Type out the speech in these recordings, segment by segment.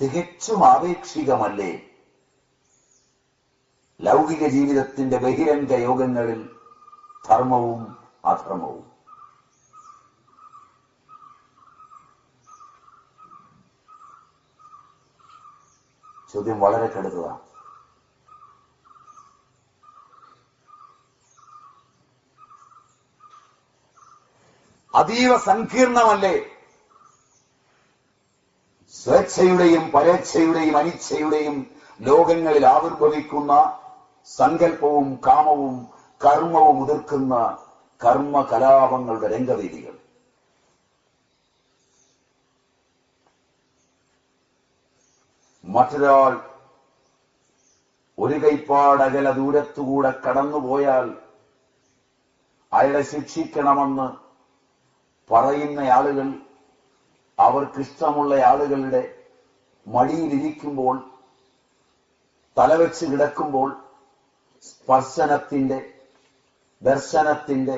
തികച്ചും ആപേക്ഷികമല്ലേ? ലൗകിക ജീവിതത്തിന്റെ ബഹിരംഗ യോഗങ്ങളിൽ ധർമ്മവും അധർമ്മവും. ചോദ്യം വളരെ കടുത്തതാണ്. അതീവ സങ്കീർണമല്ലേ? സ്വേച്ഛയുടെയും പരേച്ഛയുടെയും അനിച്ഛയുടെയും ലോകങ്ങളിൽ ആവിർഭവിക്കുന്ന സങ്കല്പവും കാമവും കർമ്മവും ഉതിർക്കുന്ന കർമ്മ കലാപങ്ങളുടെ രംഗവേദികൾ. മറ്റൊരാൾ ഒരു കൈപ്പാടകല ദൂരത്തുകൂടെ കടന്നുപോയാൽ അയാളെ ശിക്ഷിക്കണമെന്ന് പറയുന്ന ആളുകൾ അവർക്കിഷ്ടമുള്ള ആളുകളുടെ മടിയിലിരിക്കുമ്പോൾ തലവെച്ച് കിടക്കുമ്പോൾ സ്പർശനത്തിന്റെ ദർശനത്തിന്റെ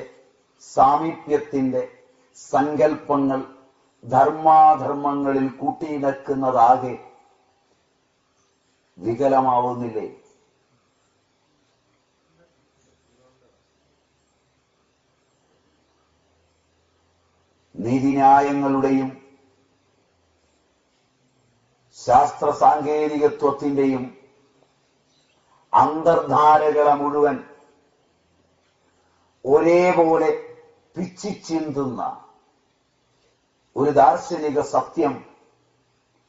സാമീപ്യത്തിന്റെ സങ്കല്പങ്ങൾ ധർമാധർമ്മങ്ങളിൽ കൂട്ടിയിണക്കുന്നതാകെ വികലമാവുന്നില്ലേ? നീതിന്യായങ്ങളുടെയും ശാസ്ത്ര സാങ്കേതികത്വത്തിന്റെയും അന്തർധാരകളെ മുഴുവൻ ഒരേപോലെ പിച്ചിച്ചിന്തുന്ന ഒരു ദാർശനിക സത്യം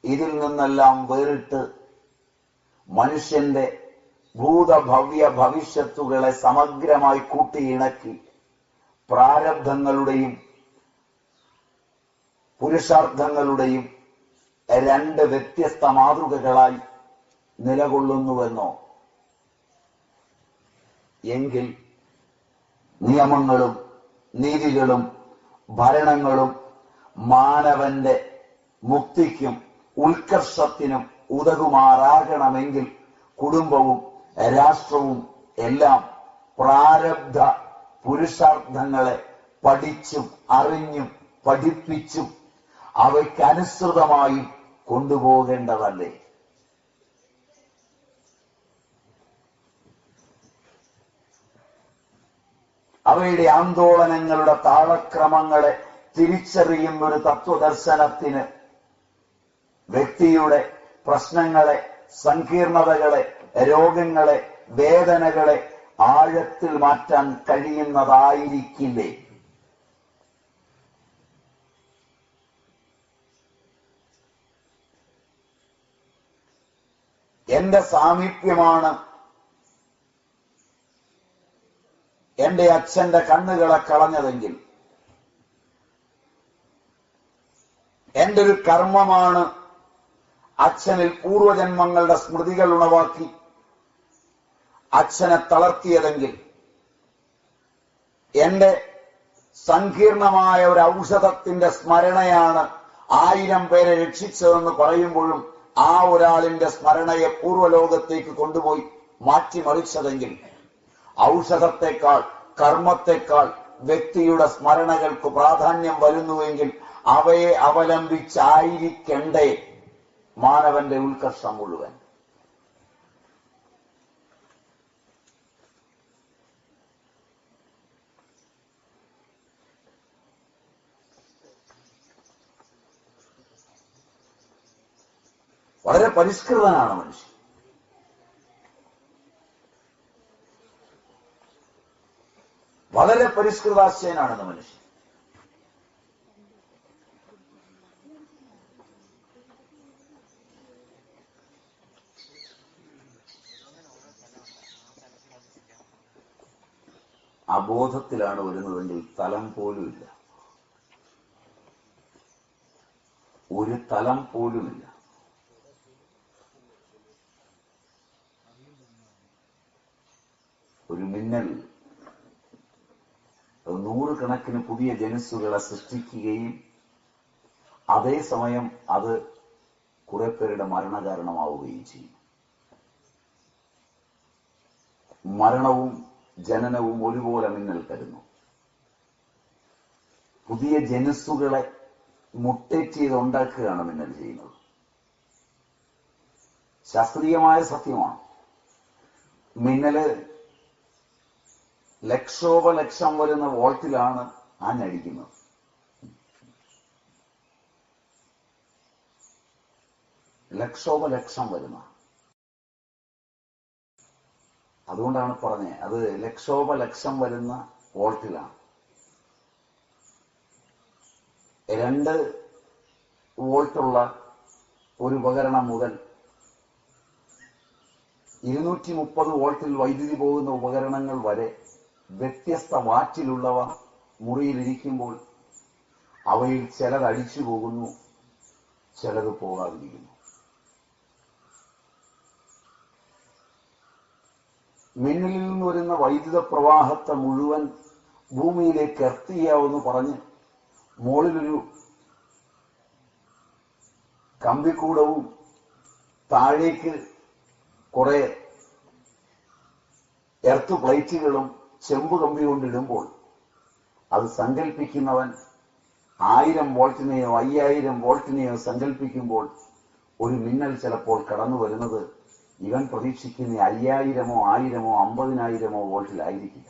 ഇതിൽ നിന്നെല്ലാം വേറിട്ട് മനുഷ്യന്റെ ഭൂതഭവ്യ ഭവിഷ്യത്തുകളെ സമഗ്രമായി കൂട്ടിയിണക്കി പ്രാരബ്ധങ്ങളുടെയും പുരുഷാർത്ഥങ്ങളുടെയും രണ്ട് വ്യത്യസ്ത മാതൃകകളായി നിലകൊള്ളുന്നുവെന്നോ? എങ്കിൽ നിയമങ്ങളും നീതികളും ഭരണങ്ങളും മാനവന്റെ മുക്തിക്കും ഉത്കർഷത്തിനും ഉതകുമാറാകണമെങ്കിൽ കുടുംബവും രാഷ്ട്രവും എല്ലാം പ്രാരബ്ധ പുരുഷാർത്ഥങ്ങളെ പഠിച്ചും അറിഞ്ഞും പഠിപ്പിച്ചും അവയ്ക്കനുസൃതമായും കൊണ്ടുപോകേണ്ടതല്ലേ? അവയുടെ ആന്തോളനങ്ങളുടെ താളക്രമങ്ങളെ തിരിച്ചറിയുന്ന ഒരു തത്വദർശനത്തിന് വ്യക്തിയുടെ പ്രശ്നങ്ങളെ സങ്കീർണതകളെ രോഗങ്ങളെ വേദനകളെ ആഴത്തിൽ മാറ്റാൻ കഴിയുന്നതായിരിക്കില്ലേ? എന്റെ സാമീപ്യമാണ്. എന്റെ അച്ഛന്റെ കണ്ണുകളെ കളഞ്ഞതെങ്കിൽ. എന്റെ ഒരു കർമ്മമാണ് അച്ഛനിൽ പൂർവജന്മങ്ങളുടെ സ്മൃതികൾ ഉണവാക്കി അച്ഛനെ തളർത്തിയതെങ്കിൽ. എന്റെ സങ്കീർണമായ ഒരു ഔഷധത്തിന്റെ സ്മരണയാണ് ആയിരം പേരെ രക്ഷിച്ചതെന്ന് പറയുമ്പോഴും ആ ഒരാളിന്റെ സ്മരണയെ പൂർവലോകത്തേക്ക് കൊണ്ടുപോയി മാറ്റിമറിച്ചതെങ്കിൽ ഔഷധത്തെക്കാൾ കർമ്മത്തെക്കാൾ വ്യക്തിയുടെ സ്മരണകൾക്ക് പ്രാധാന്യം വരുന്നുവെങ്കിൽ അവയെ അവലംബിച്ചായിരിക്കണ്ടേ? മാനവന്റെ ഉത്കർഷം മുഴുവൻ. വളരെ പരിഷ്കൃതനാണ് മനുഷ്യൻ. വളരെ പരിഷ്കൃതാശയനാണെന്ന് മനുഷ്യൻ. അബോധത്തിലാണ് വരുന്നതെങ്കിൽ തലം പോലുമില്ല ഒരു തലം പോലുമില്ല ഒരു മിന്നൽ അത് നൂറുകണക്കിന് പുതിയ ജനുസുകളെ സൃഷ്ടിക്കുകയും അതേസമയം അത് കുറെ പേരുടെ മരണകാരണമാവുകയും ചെയ്യും. മരണവും ജനനവും ഒരുപോലെ മിന്നൽ തരുന്നു പുതിയ ജനുസുകളെ മുട്ടേറ്റ് ചെയ്ത് ഉണ്ടാക്കുകയാണ് മിന്നൽ ചെയ്യുന്നത്. ശാസ്ത്രീയമായ സത്യമാണ്. മിന്നൽ ലക്ഷോപലക്ഷം വരുന്ന വോൾട്ടിലാണ് ആഞ്ഞടിക്കുന്നത് ലക്ഷോപലക്ഷം വരുന്ന. അതുകൊണ്ടാണ് പറഞ്ഞത് അത് ലക്ഷോപലക്ഷം വരുന്ന വോൾട്ടിലാണ്. രണ്ട് വോൾട്ടുള്ള ഒരു ഉപകരണം മുതൽ ഇരുന്നൂറ്റി മുപ്പത് വോൾട്ടിൽ വൈദ്യുതി പോകുന്ന ഉപകരണങ്ങൾ വരെ വ്യത്യസ്ത വാറ്റിലുള്ളവ മുറിയിലിരിക്കുമ്പോൾ അവയിൽ ചിലത് അടിച്ചു പോകുന്നു ചിലത് പോകാതിരിക്കുന്നു. മിന്നലിൽ നിന്ന് വരുന്ന വൈദ്യുത പ്രവാഹത്തെ മുഴുവൻ ഭൂമിയിലേക്ക് എർത്ത് പറഞ്ഞ് മുകളിലൊരു കമ്പിക്കൂടവും താഴേക്ക് കുറെ എർത്ത് പ്ലേറ്റുകളും ചെമ്പ് കമ്പി കൊണ്ടിടുമ്പോൾ അത് സങ്കല്പിക്കുന്നവൻ ആയിരം വോൾട്ടിനെയോ അയ്യായിരം വോൾട്ടിനെയോ സങ്കല്പിക്കുമ്പോൾ ഒരു മിന്നൽ ചിലപ്പോൾ കടന്നു വരുന്നത് ഇവൻ പ്രതീക്ഷിക്കുന്ന അയ്യായിരമോ ആയിരമോ അമ്പതിനായിരമോ വോൾട്ടിലായിരിക്കില്ല.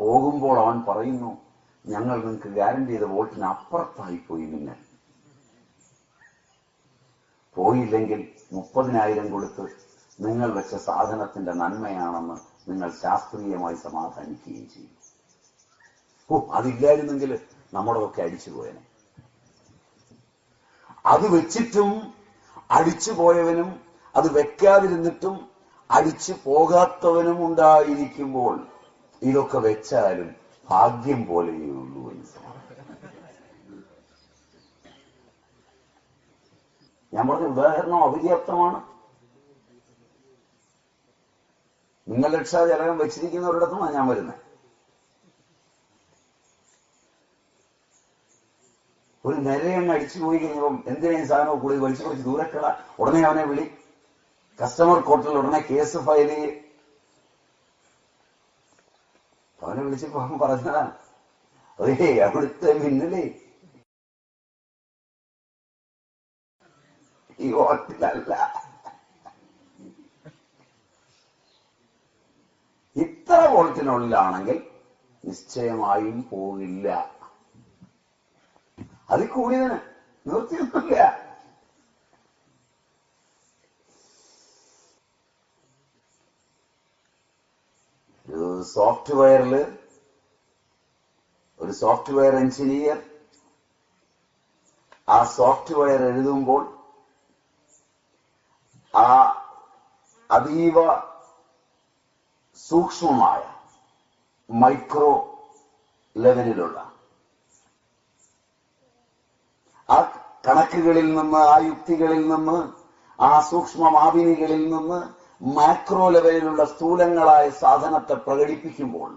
പോകുമ്പോൾ അവൻ പറയുന്നു ഞങ്ങൾ നിങ്ങൾക്ക് ഗ്യാരണ്ടി ചെയ്ത വോൾട്ടിന് അപ്പുറത്തായി പോയി മിന്നൽ. പോയില്ലെങ്കിൽ മുപ്പതിനായിരം കൊടുത്ത് നിങ്ങൾ വെച്ച സാധനത്തിന്റെ നന്മയാണെന്ന് നിങ്ങൾ ശാസ്ത്രീയമായി സമാധാനിക്കുകയും ചെയ്യും. ഓ അതില്ലായിരുന്നെങ്കിൽ നമ്മുടെതൊക്കെ അടിച്ചു പോയനെ. അത് വെച്ചിട്ടും അടിച്ചു പോയവനും അത് വെക്കാതിരുന്നിട്ടും അടിച്ചു പോകാത്തവനും ഉണ്ടായിരിക്കുമ്പോൾ ഇതൊക്കെ വെച്ചാലും ഭാഗ്യം പോലെയേ ഉള്ളൂ എന്ന് ഞാൻ പറഞ്ഞ ഉദാഹരണം അപര്യാപ്തമാണ് നിങ്ങൾ രക്ഷാചരകം വെച്ചിരിക്കുന്നവരിടത്തുമാണ് ഞാൻ വരുന്നത് ഒരു നിരയങ്ങ് അടിച്ചു പോയി കഴിഞ്ഞപ്പം എന്തിനാ സാധനവും സാധനം കൂടി വലിച്ചു കുറച്ച് ദൂരക്കള ഉടനെ അവനെ വിളി. കസ്റ്റമർ കോർട്ടിൽ ഉടനെ കേസ് ഫയൽ ചെയ്യും. അവനെ വിളിച്ചപ്പോ അവൻ പറഞ്ഞതാണ് അതേ അവിടുത്തെ മിന്നലേ. ഈ ഓട്ടിലല്ല ഇത്ര വോൾട്ടിനുള്ളിലാണെങ്കിൽ നിശ്ചയമായും പോകില്ല അതിൽ കൂടിയതിന് നിർത്തിയൊന്നുമില്ല ഒരു സോഫ്റ്റ്വെയറിൽ ഒരു സോഫ്റ്റ്വെയർ എഞ്ചിനീയർ ആ സോഫ്റ്റ്വെയർ എഴുതുമ്പോൾ ആ അതീവ സൂക്ഷ്മമായ മൈക്രോ ലെവലിലുള്ള. ആ കണക്കുകളിൽ നിന്ന് ആ യുക്തികളിൽ നിന്ന് ആ സൂക്ഷ്മ മാപിനികളിൽ നിന്ന് മാക്രോ ലെവലിലുള്ള സ്ഥൂലങ്ങളായ സാധനത്തെ പ്രകടിപ്പിക്കുമ്പോൾ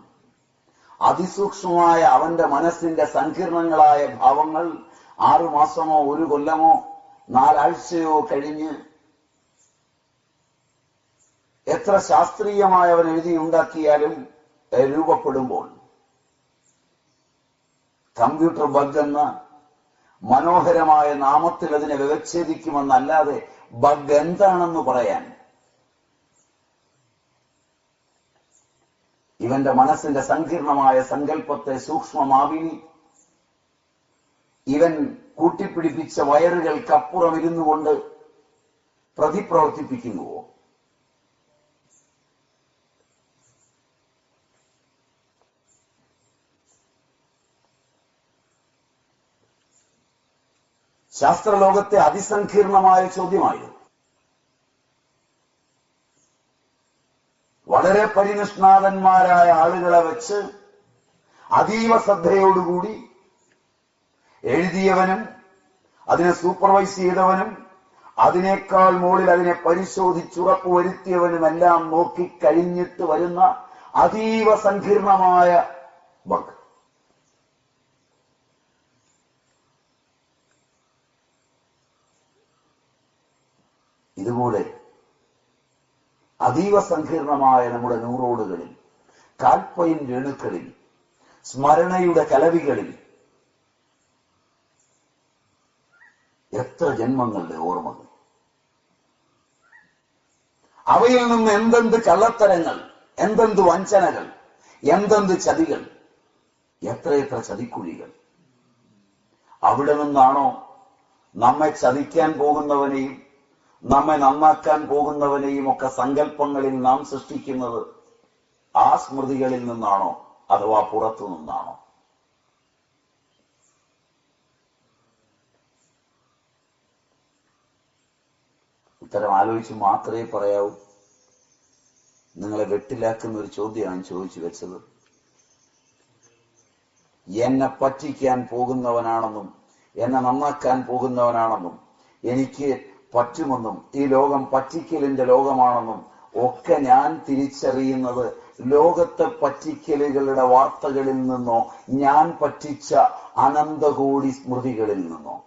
അതിസൂക്ഷ്മമായ അവന്റെ മനസ്സിന്റെ സങ്കീർണങ്ങളായ ഭാവങ്ങൾ ആറുമാസമോ ഒരു കൊല്ലമോ നാലാഴ്ചയോ കഴിഞ്ഞ് എത്ര ശാസ്ത്രീയമായവൻ എഴുതിയുണ്ടാക്കിയാലും രൂപപ്പെടുമ്പോൾ. കമ്പ്യൂട്ടർ ബഗ് എന്ന മനോഹരമായ നാമത്തിൽ അതിനെ വ്യവച്ഛേദിക്കുമെന്നല്ലാതെ ബഗ് എന്താണെന്ന് പറയാൻ ഇവന്റെ മനസ്സിന്റെ സങ്കീർണമായ സങ്കല്പത്തെ സൂക്ഷ്മമാവിനി. ഇവൻ കൂട്ടിപ്പിടിപ്പിച്ച വയറുകൾക്കപ്പുറം ഇരുന്നുകൊണ്ട് പ്രതിപ്രവർത്തിപ്പിക്കുന്നുവോ? ശാസ്ത്രലോകത്തെ അതിസങ്കീർണമായ ചോദ്യമായിരുന്നു. വളരെ പരിനിഷ്ണാതന്മാരായ ആളുകളെ വെച്ച് അതീവ ശ്രദ്ധയോടുകൂടി എഴുതിയവനും അതിനെ സൂപ്പർവൈസ് ചെയ്തവനും അതിനേക്കാൾ മുകളിൽ അതിനെ പരിശോധിച്ചുറപ്പ് വരുത്തിയവനുമെല്ലാം നോക്കിക്കഴിഞ്ഞിട്ട് വരുന്ന അതീവ സങ്കീർണമായ ബഗ് ഇതുപോലെ അതീവ സങ്കീർണമായ നമ്മുടെ ന്യൂറോണുകളിൽ കാൽപ്പയിൻ രേണുക്കളിൽ സ്മരണയുടെ കലവികളിൽ എത്ര ജന്മങ്ങളുടെ ഓർമ്മകൾ. അവയിൽ നിന്ന് എന്തെന്ത് കള്ളത്തരങ്ങൾ എന്തെന്ത് വഞ്ചനകൾ എന്തെന്ത് ചതികൾ എത്രയെത്ര ചതിക്കുഴികൾ. അവിടെ നിന്നാണോ നമ്മെ ചതിക്കാൻ പോകുന്നവനെയും നമ്മെ നന്നാക്കാൻ പോകുന്നവനെയും ഒക്കെ സങ്കല്പങ്ങളിൽ നാം സൃഷ്ടിക്കുന്നത് ആ സ്മൃതികളിൽ നിന്നാണോ അഥവാ പുറത്തു നിന്നാണോ? ഉത്തരം ആലോചിച്ച് മാത്രമേ പറയാവൂ. നിങ്ങളെ വെട്ടിലാക്കുന്ന ഒരു ചോദ്യമാണ് ചോദിച്ചു വെച്ചത്. എന്നെ പറ്റിക്കാൻ പോകുന്നവനാണെന്നും എന്നെ നന്നാക്കാൻ പോകുന്നവനാണെന്നും എനിക്ക് പറ്റുമെന്നും ഈ ലോകം പറ്റിക്കലിന്റെ ലോകമാണെന്നും ഒക്കെ ഞാൻ തിരിച്ചറിയുന്നത് ലോകത്തെ പറ്റിക്കലുകളുടെ വാർത്തകളിൽ നിന്നോ ഞാൻ പറ്റിച്ച അനന്തകോടി സ്മൃതികളിൽ നിന്നോ.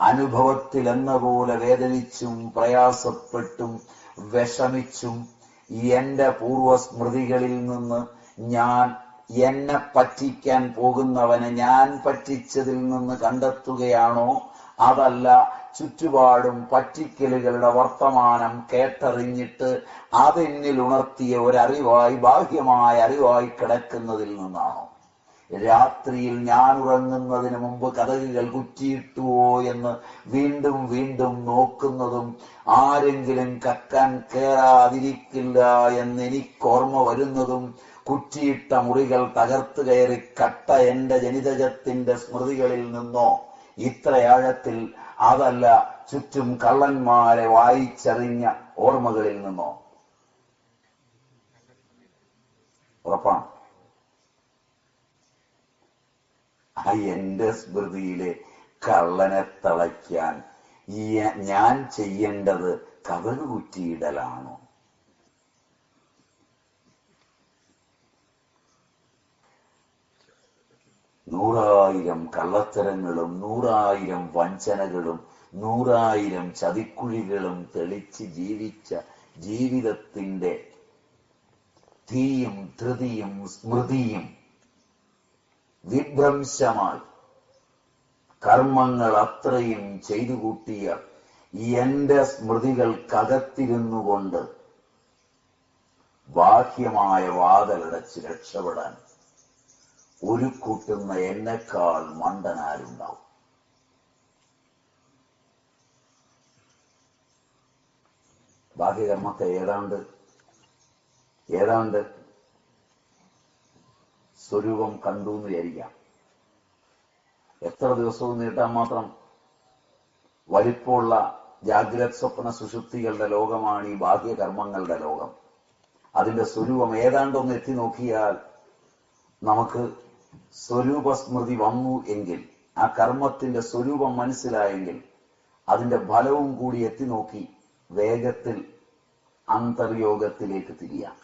അനുഭവത്തിൽ എന്ന പോലെ വേദനിച്ചും പ്രയാസപ്പെട്ടും വിഷമിച്ചും എന്റെ പൂർവസ്മൃതികളിൽ നിന്ന് ഞാൻ എന്നെ പറ്റിക്കാൻ പോകുന്നവനെ ഞാൻ പറ്റിച്ചതിൽ നിന്ന് കണ്ടെത്തുകയാണോ? അതല്ല ചുറ്റുപാടും പറ്റിക്കലുകളുടെ വർത്തമാനം കേട്ടറിഞ്ഞിട്ട് അതെന്നിൽ ഉണർത്തിയ ഒരറിവായി ബാഹ്യമായ അറിവായി കിടക്കുന്നതിൽ നിന്നാണോ? രാത്രിയിൽ ഞാൻ ഉറങ്ങുന്നതിന് മുമ്പ് കഥകുകൾ കുറ്റിയിട്ടുവോ എന്ന് വീണ്ടും വീണ്ടും നോക്കുന്നതും ആരെങ്കിലും കക്കാൻ കേറാതിരിക്കില്ല എന്ന് എനിക്കോർമ്മ വരുന്നതും കുറ്റിയിട്ട മുറികൾ തകർത്തു കയറി കട്ട എന്റെ ജനിതജത്തിന്റെ സ്മൃതികളിൽ നിന്നോ. ഇത്രയാഴത്തിൽ അതല്ല ചുറ്റും കള്ളന്മാരെ വായിച്ചറിഞ്ഞ ഓർമ്മകളിൽ നിന്നോ. ഉറപ്പാണ്. ആ എന്റെ സ്മൃതിയിലെ കള്ളനെ തളയ്ക്കാൻ ഞാൻ ചെയ്യേണ്ടത് കഥക് കുറ്റിയിടലാണോ? നൂറായിരം കള്ളത്തരങ്ങളും നൂറായിരം വഞ്ചനകളും നൂറായിരം ചതിക്കുഴികളും തെളിച്ച് ജീവിച്ച ജീവിതത്തിന്റെ തീയും ധൃതിയും സ്മൃതിയും വിഭ്രംശമായി കർമ്മങ്ങൾ അത്രയും ചെയ്തു കൂട്ടിയ എന്റെ സ്മൃതികൾക്കകത്തിരുന്നു കൊണ്ട് ബാഹ്യമായ വാതലടച്ച് രക്ഷപ്പെടാൻ ഒരു കൂട്ടുന്ന എന്നെക്കാൾ മണ്ടനാരുണ്ടാവും ബാഹ്യകർമ്മത്തെ ഏതാണ്ട് ഏതാണ്ട് സ്വരൂപം കണ്ടു എന്ന് വിചാരിക്കാം. എത്ര ദിവസവും നീട്ടാൻ മാത്രം വലിപ്പമുള്ള ജാഗ്രത് സ്വപ്ന സുഷുപ്തികളുടെ ലോകമാണ് ഈ ബാഹ്യകർമ്മങ്ങളുടെ ലോകം. അതിന്റെ സ്വരൂപം ഏതാണ്ടൊന്ന് എത്തി നോക്കിയാൽ നമുക്ക് സ്വരൂപസ്മൃതി വന്നു എങ്കിൽ ആ കർമ്മത്തിന്റെ സ്വരൂപം മനസ്സിലായെങ്കിൽ അതിന്റെ ഫലവും കൂടി എത്തി നോക്കി വേഗത്തിൽ അന്തർയോഗത്തിലേക്ക് തിരിയാം.